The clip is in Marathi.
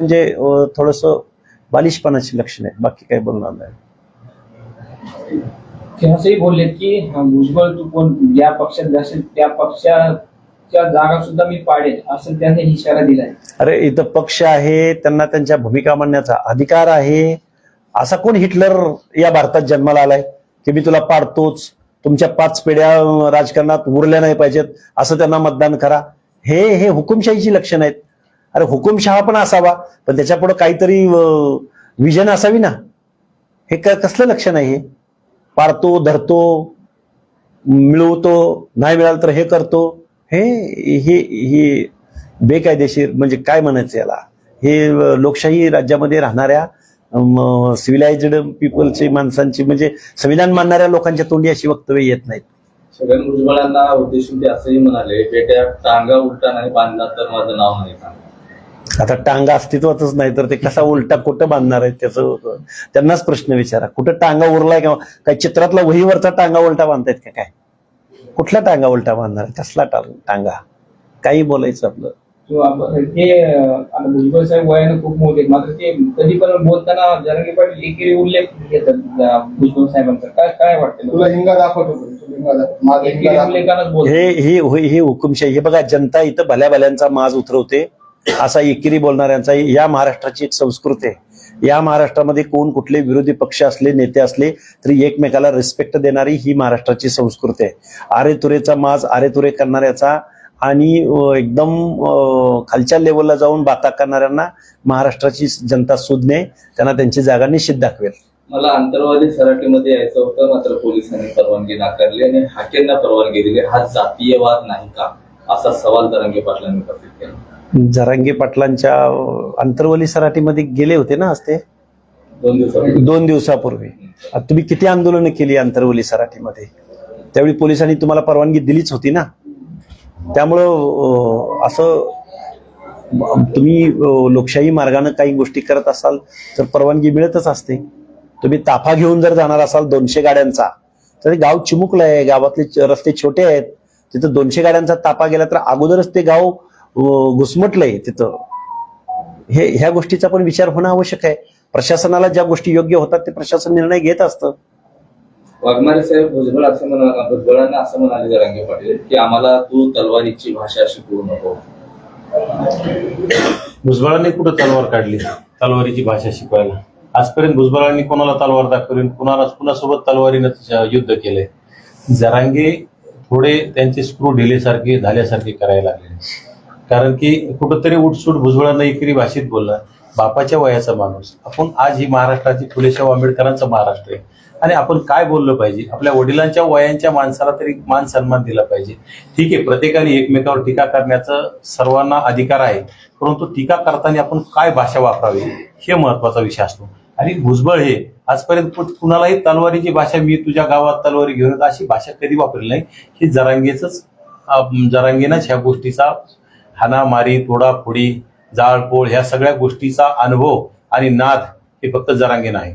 म्हणजे थोडस बालिशपणाची लक्षण आहे. बाकी काही बोलणार नाही. असंही बोलले की भुजबळ तू कोण? ज्या पक्षात जाशील त्या पक्षाच्या जागा सुद्धा मी पाडेल असं त्याने इशारा दिलाय अरे इथं पक्ष आहे त्यांना त्यांच्या भूमिका मांडण्याचा अधिकार आहे. असा कोण हिटलर या भारतात जन्माला आलाय? की मी तुला पाडतोच. तुमच्या पाच पिढ्या राजकारणात उरल्या नाही पाहिजेत. असं त्यांना मतदान करा. हे हे हुकुमशाहीची लक्षण आहेत. अरे हुकुमशहा पण असावा पण त्याच्या पुढे काहीतरी विजन असावी ना? हे कसलं लक्ष नाही हे? पाडतो धरतो मिळवतो नाही मिळालं तर हे करतो. हे हे हे बेकायदेशीर म्हणजे काय म्हणायचं याला? हे लोकशाही राज्यामध्ये राहणाऱ्या सिव्हिलायझड पीपलची माणसांची म्हणजे संविधान मानणाऱ्या लोकांच्या तोंडी अशी वक्तव्य येत नाहीत. छगन भुजबळांना उद्देशून ते असंही म्हणाले बेट्या टांगा उलटा नाही बांधला तर माझं नाव नाही. सांगा आता टांगा अस्तित्वातच नाही तर ते कसा उलटा कुठं बांधणार आहे त्याचं त्यांनाच प्रश्न विचारा. कुठं टांगा उरलाय का काय चित्रातला वहीवरचा टांगा उलटा बांधतायत का काय? कुठला टांगा उलटा बांधणार आहे? कसला टांगा? काही बोलायचं आपलं. ते भुजबळ साहेब वयानं खूप मोठे. मात्र ते कधी पण बोलताना जरांगे पाटील एकेरी उल्लेख घेतात भुजबळ साहेबांचा. काय काय वाटतं? तुला हिंगा दाखवतो हे ही ही हुकुमशाही. हे बघा जनता इथं भल्या भल्यांचा माज उतरवते. असा एकेरी बोलणाऱ्यांचा या महाराष्ट्राची एक संस्कृती आहे. या महाराष्ट्रामध्ये कोण कुठले विरोधी पक्ष असले नेते असले तरी एकमेकाला रिस्पेक्ट देणारी ही महाराष्ट्राची संस्कृती आहे. आरे तुरेचा माज आरे तुरे करणाऱ्याचा आणि एकदम खालच्या लेवलला जाऊन बाता करणाऱ्यांना महाराष्ट्राची जनता सुज्ञे त्यांना त्यांची जागा निश्चित दाखवेल. मला आंतरवादी सराटीमध्ये यायचं होतं मात्र पोलिसांनी परवानगी नाकारली आणि हाकेंना परवानगी दिली. हा जातीयवाद नाही का? असा सवाल तरंगे पाटलांनी उपस्थित केला. जरांगे पाटलांच्या अंतर्वली सराटीमध्ये गेले होते ना आज ते? दोन दिवसापूर्वी. तुम्ही किती आंदोलनं केली आंतरवली सराठीमध्ये त्यावेळी पोलिसांनी तुम्हाला परवानगी दिलीच होती ना? त्यामुळं असं तुम्ही लोकशाही मार्गाने काही गोष्टी करत असाल तर परवानगी मिळतच असते. तुम्ही ताफा घेऊन जर जाणार असाल दोनशे गाड्यांचा तर गाव चिमुकलं आहे गावातले रस्ते छोटे आहेत. तिथं दोनशे गाड्यांचा ताफा गेला तर अगोदरच ते गाव घुसमटलंय तिथं. हे ह्या गोष्टीचा पण विचार होणं आवश्यक आहे. प्रशासनाला ज्या गोष्टी योग्य होतात ते प्रशासन निर्णय घेत असतं. वाघमारे साहेब भुजबळ असं म्हणा भुजबळांना असं म्हणाले दरंगे पाटील की आम्हाला तू तलवारीची भाषा शिकवू नको. भुजबळांनी कुठं तलवार काढली? तलवारीची भाषा शिकवायला. आजपर्यंत भुजबळांनी कोणाला तलवार दाखवली? कुणाला कुणासोबत तलवारीनं युद्ध केलंय? जरांगे थोडे त्यांचे स्क्रू ढिलेसारखे झाल्यासारखे करायला लागले. कारण की कुठंतरी उठसूट भुजबळांना एकरी भाषेत बोलला बापाच्या वयाचा माणूस. आपण आज ही महाराष्ट्राची फुलेशाह आंबेडकरांचा महाराष्ट्र आहे. आणि आपण काय बोललं पाहिजे? आपल्या वडिलांच्या वयांच्या माणसाला तरी मान सन्मान दिला पाहिजे. ठीक आहे प्रत्येकाने एकमेकावर टीका करण्याचा सर्वांना अधिकार आहे. परंतु टीका करताना आपण काय भाषा वापरावी? हे महत्त्वाचा विषय असतो. आणि भुजबळ हे आजपर्यंत कुणालाही तलवारीची भाषा मी तुझ्या गावात तलवारी घेऊन अशी भाषा कधी वापरली नाही. ही जरांगेच जरांगेनंच ह्या गोष्टीचा हानामारी तोडाफोडी जाळपोळ ह्या सगळ्या गोष्टीचा अनुभव आणि नाद हे फक्त जरांगीण आहे